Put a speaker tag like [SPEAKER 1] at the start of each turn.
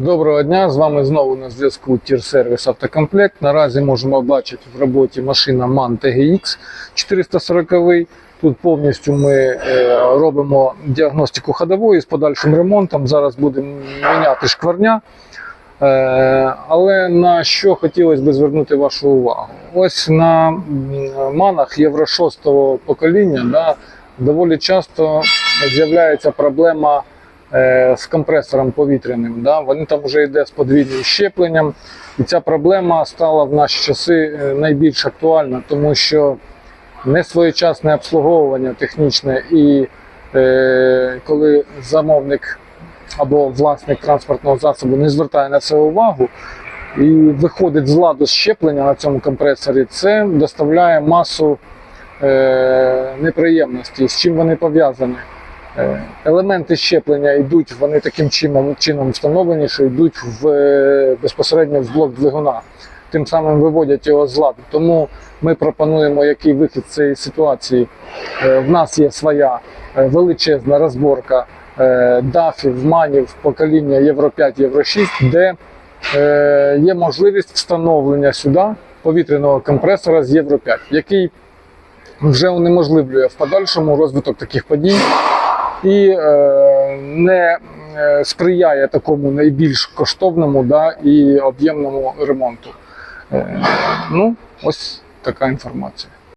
[SPEAKER 1] Доброго дня, з вами знову на зв'язку Тірсервіс Автокомплект. Наразі можемо бачити в роботі машина MAN TGX 440. Тут повністю ми е, робимо діагностику ходової з подальшим ремонтом. Зараз будемо міняти шкварня. Е, але на що хотілося б звернути вашу увагу? Ось на манах Євро 6 покоління да, доволі часто з'являється проблема з компресором повітряним. Да? Вони там вже йде з подвійним щепленням. І ця проблема стала в наші часи е, найбільш актуальна, тому що несвоєчасне обслуговування технічне і е, коли замовник або власник транспортного засобу не звертає на це увагу і виходить з ладу щеплення на цьому компресорі, це доставляє масу е, неприємностей. З чим вони пов'язані? Елементи щеплення йдуть, вони таким чином, чином встановлені, що йдуть в, е, безпосередньо в блок двигуна. Тим самим виводять його з ладу. Тому ми пропонуємо, який вихід з цієї ситуації. Е, В нас є своя е, величезна розборка дафів, манів покоління Євро 5, Євро 6, де є можливість встановлення сюди повітряного компресора з Євро 5, який вже унеможливлює в подальшому розвиток таких подій і е, не е, сприяє такому найбільш коштовному да, і об'ємному ремонту. Е, ну, ось така інформація.